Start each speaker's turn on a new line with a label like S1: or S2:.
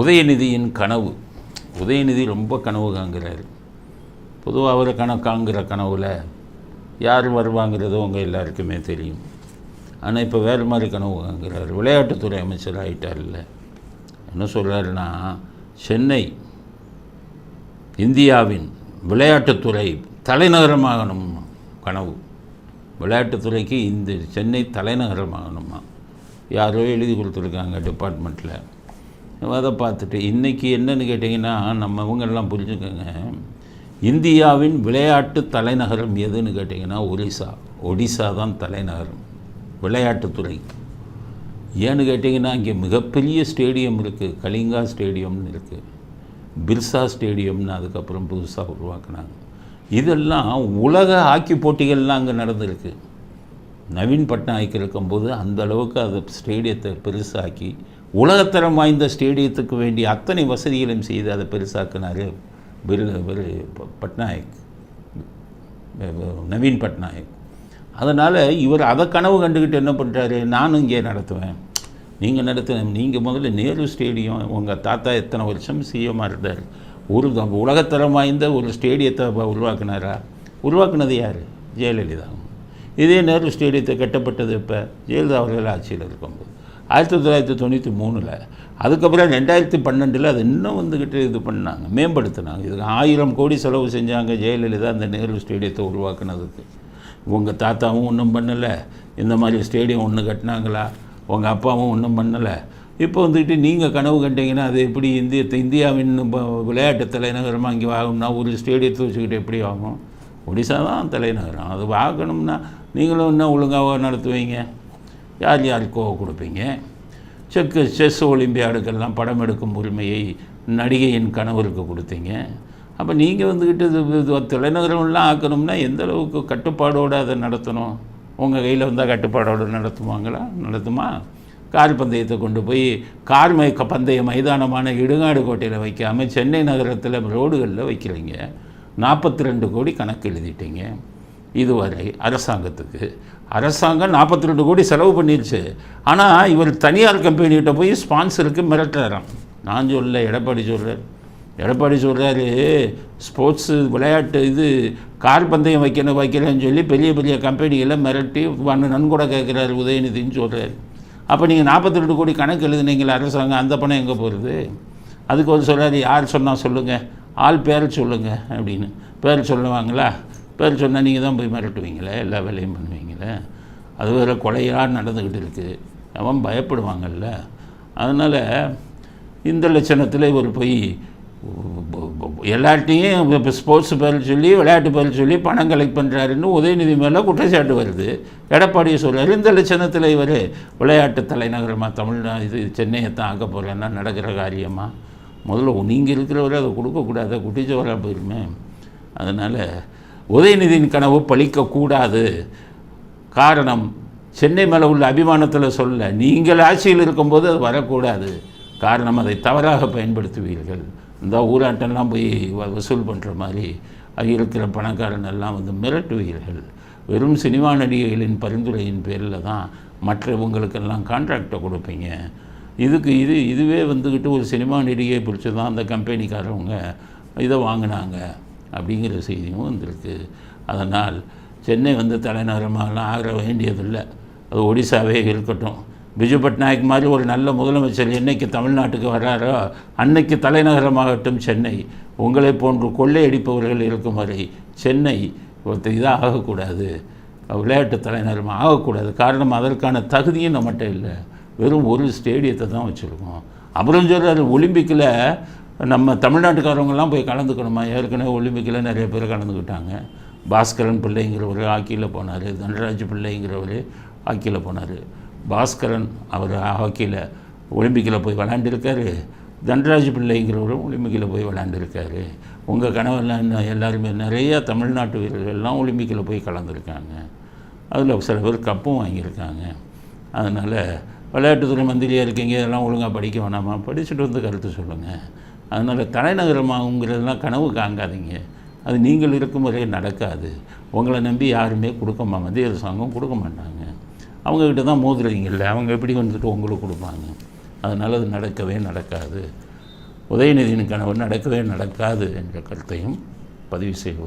S1: உதயநிதியின் கனவு. உதயநிதி ரொம்ப கனவு காங்கிறார் பொதுவாக அவர் கனவு காங்கிற கனவில் யார் வருவாங்கிறது உங்கள் எல்லாருக்குமே தெரியும். ஆனால் இப்போ வேறு மாதிரி கனவு காங்கிறார் விளையாட்டுத்துறை அமைச்சர் ஆகிட்டார்ல என்ன சொல்கிறாருன்னா சென்னை இந்தியாவின் விளையாட்டுத்துறை தலைநகரமாகணும் கனவு. விளையாட்டுத்துறைக்கு இந்த சென்னை தலைநகரமாகணுமா யாரோ எழுதி கொடுத்துருக்காங்க டிபார்ட்மெண்ட்டில் அதை பார்த்துட்டு இன்றைக்கி என்னன்னு கேட்டிங்கன்னா நம்ம இவங்கெல்லாம் புரிஞ்சுக்கோங்க. இந்தியாவின் விளையாட்டு தலைநகரம் எதுன்னு கேட்டிங்கன்னா ஒரிசா. ஒடிசா தான் தலைநகரம். விளையாட்டுத்துறை ஏன்னு கேட்டிங்கன்னா இங்கே மிகப்பெரிய ஸ்டேடியம் இருக்குது கலிங்கா ஸ்டேடியம்னு இருக்குது பிர்சா ஸ்டேடியம்னு அதுக்கப்புறம் புதுசாக உருவாக்குனாங்க. இதெல்லாம் உலக ஹாக்கி போட்டிகள்லாம் அங்கே நடந்திருக்கு. நவீன் பட்நாயக் இருக்கும்போது அந்த அளவுக்கு அது ஸ்டேடியத்தை பெருசாக்கி உலகத்தரம் வாய்ந்த ஸ்டேடியத்துக்கு வேண்டிய அத்தனை வசதிகளையும் செய்து அதை பெருசாக்குனார் பிர் ப- பட்நாயக் நவீன் பட்நாயக். அதனால் இவர் அதை கனவு கண்டுக்கிட்டு என்ன பண்ணுறாரு நானும் இங்கே நடத்துவேன். நீங்கள் நடத்துன நீங்கள் முதல்ல நேரு ஸ்டேடியம் உங்கள் தாத்தா எத்தனை வருஷம் சிஎம்மாக இருந்தார்? ஒரு உலகத்தரம் வாய்ந்த ஒரு ஸ்டேடியத்தை உருவாக்குனாரா? உருவாக்குனது யார்? ஜெயலலிதா. இதே நேரு ஸ்டேடியத்தை கட்டப்பட்டது இப்போ ஜெயலலிதா அவர்கள் ஆட்சியில் இருக்கும்போது. ஆயிரத்தி தொள்ளாயிரத்தி தொண்ணூற்றி மூணில் அதுக்கப்புறம் ரெண்டாயிரத்தி பன்னெண்டில் அதை இன்னும் வந்துக்கிட்டு இது பண்ணாங்க மேம்படுத்தினாங்க. இதுக்கு ஆயிரம் கோடி செலவு செஞ்சாங்க ஜெயலலிதா அந்த நேரு ஸ்டேடியத்தை உருவாக்குனதுக்கு. உங்கள் தாத்தாவும் ஒன்றும் பண்ணலை இந்த மாதிரி ஸ்டேடியம் ஒன்று கட்டினாங்களா? உங்கள் அப்பாவும் ஒன்றும் பண்ணலை. இப்போ வந்துக்கிட்டு நீங்கள் கனவு கண்டீங்கன்னா அது எப்படி இந்திய இந்தியாவின் விளையாட்டு தலைநகரமாக இங்கே ஆகும்னா ஒரு ஸ்டேடியத்தை வச்சுக்கிட்டு எப்படி ஆகும்? ஒடிசா தான் தலைநகரம். அது பார்க்கணும்னா நீங்களும் இன்னும் ஒழுங்காக நடத்துவீங்க. யார் யாருக்கோ கொடுப்பீங்க? செக்கு செஸ் ஒலிம்பியாடுக்கெல்லாம் படம் எடுக்கும் உரிமையை நடிகையின் கணவருக்கு கொடுத்தீங்க. அப்போ நீங்கள் வந்துக்கிட்டு இது- இது தலைநகரம்லாம் ஆக்கணும்னா எந்த அளவுக்கு கட்டுப்பாடோடு அதை நடத்தணும்? உங்கள் கையில் வந்தால் கட்டுப்பாடோடு நடத்துவாங்களா? நடத்துமா? கார் பந்தயத்தை கொண்டு போய் கார் மை பந்தய மைதானமான இடுகாடு கோட்டையில் வைக்காமல் சென்னை நகரத்தில் ரோடுகளில் வைக்கிறீங்க. நாற்பத்தி ரெண்டு கோடி கணக்கு எழுதிட்டீங்க. இதுவரை அரசாங்கத்துக்கு. அரசாங்கம் நாற்பத்தி ரெண்டு கோடி செலவு பண்ணிருச்சு. ஆனால் இவர் தனியார் கம்பெனிகிட்ட போய் ஸ்பான்சருக்கு மிரட்டுறாராம். நான் சொல்ல எடப்பாடி சொல்கிறார் எடப்பாடி சொல்கிறாரு ஸ்போர்ட்ஸு விளையாட்டு இது கார் பந்தயம் வைக்கணும் வைக்கிறேன்னு சொல்லி பெரிய பெரிய கம்பெனிகளை மிரட்டி வந்து நன்கொடை கேட்குறாரு உதயநிதின்னு சொல்கிறார் அப்போ நீங்கள் நாற்பத்தி ரெண்டு கோடி கணக்கு எழுதுனீங்களே அரசாங்கம் அந்த பணம் எங்கே போகிறது அதுக்கு வந்து சொல்கிறாரு யார் சொன்னால் சொல்லுங்கள் ஆள் பேரை சொல்லுங்கள் அப்படின்னு. பேர் சொல்லுவாங்களா? பேர் சொன்னால் நீங்கள் தான் போய் மிரட்டுவீங்களே எல்லா வேலையும் பண்ணுவீங்களே. அது வேறு கொலையாக நடந்துக்கிட்டு இருக்குது அவன் பயப்படுவாங்கல்ல. அதனால் இந்த லட்சணத்தில் இவர் போய் எல்லார்ட்டையும் இப்போ ஸ்போர்ட்ஸ் பேர் சொல்லி விளையாட்டு பேர் சொல்லி பணம் கலெக்ட் பண்ணுறாருன்னு உதயநிதி மேலே குற்றச்சாட்டு வருது. எடப்பாடியை சொல்கிறார் இந்த லட்சணத்தில் இவர் விளையாட்டு தலைநகரமாக தமிழ்நாடு இது சென்னையை தான் ஆக்க போகிறேன்னா நடக்கிற காரியமாக முதல்ல நீங்கள் இருக்கிறவரை அதை கொடுக்கக்கூடாது குட்டிச்சவராக போயிருமே. அதனால் உதயநிதியின் கனவு பழிக்கக்கூடாது. காரணம் சென்னை மேலே உள்ள அபிமானத்தில் சொல்ல நீங்கள் ஆட்சியில் இருக்கும்போது அது வரக்கூடாது. காரணம் அதை தவறாக பயன்படுத்துவீர்கள். இந்த ஊராட்டெல்லாம் போய் வ- வசூல் பண்ணுற மாதிரி இருக்கிற பணக்காரன் எல்லாம் வந்து மிரட்டுவீர்கள். வெறும் சினிமா நடிகைகளின் பரிந்துரையின் பேரில் தான் மற்றவங்களுக்கெல்லாம் கான்ட்ராக்டை கொடுப்பீங்க. இதுக்கு இது இதுவே வந்துக்கிட்டு ஒரு சினிமா நடிகையை பிடிச்சி தான் அந்த கம்பெனிக்காரவங்க இதை வாங்கினாங்க அப்படிங்கிற செய்தியும் வந்திருக்கு. அதனால் சென்னை வந்து தலைநகரமாகலாம் ஆக வேண்டியதில்லை. அது ஒடிசாவே இருக்கட்டும். பிஜு பட்நாயக் மாதிரி ஒரு நல்ல முதலமைச்சர் என்னைக்கு தமிழ்நாட்டுக்கு வர்றாரோ அன்னைக்கு தலைநகரமாகட்டும் சென்னை. உங்களை போன்று கொள்ளையடிப்பவர்கள் இருக்கும் வரை சென்னை ஒருத்தர் இதாக ஆகக்கூடாது. விளையாட்டு தலைநகரமாக ஆகக்கூடாது. காரணம் அதற்கான தகுதியும் நம்மகிட்ட இல்லை. வெறும் ஒரு ஸ்டேடியத்தை தான் வச்சுருக்கோம். அப்புறம் சொல்கிறார் ஒலிம்பிக்கில் நம்ம தமிழ்நாட்டுக்காரவங்கெல்லாம் போய் கலந்துக்கணுமா? ஏற்கனவே ஒலிம்பிக்கில் நிறைய பேர் கலந்துக்கிட்டாங்க. பாஸ்கரன் பிள்ளைங்கிறவர் ஹாக்கியில் போனார் தனராஜ் பிள்ளைங்கிறவர் ஹாக்கியில் போனார். பாஸ்கரன் அவர் ஹாக்கியில் ஒலிம்பிக்கில் போய் விளாண்டுருக்காரு தன்ராஜ் பிள்ளைங்கிறவரும் ஒலிம்பிக்கில் போய் விளாண்டுருக்காரு உங்கள் கனவெல்லாம் எல்லாருமே நிறையா தமிழ்நாட்டு வீரர்கள்லாம் ஒலிம்பிக்கில் போய் கலந்துருக்காங்க. அதில் சில பேர் கப்பும் வாங்கியிருக்காங்க. அதனால் விளையாட்டுத்துறை மந்திரியாக இருக்கீங்க இதெல்லாம் ஒழுங்காக படிக்க வேணாமா? படிச்சுட்டு வந்து கருத்து சொல்லுங்கள் அதனால் தலைநகரமாகுங்கிறதெல்லாம் கனவு காங்காதீங்க. அது நீங்கள் இருக்கும் வரை நடக்காது. உங்களை நம்பி யாருமே கொடுக்க மத்திய அரசாங்கம் கொடுக்க மாட்டாங்க. அவங்கக்கிட்ட தான் மோதுறீங்கல்ல அவங்க எப்படி வந்துட்டு உங்களுக்கு கொடுப்பாங்க? அதனால் அது நடக்கவே நடக்காது. உதயநிதியின் கனவு நடக்கவே நடக்காது என்ற கருத்தையும் பதிவு செய்ய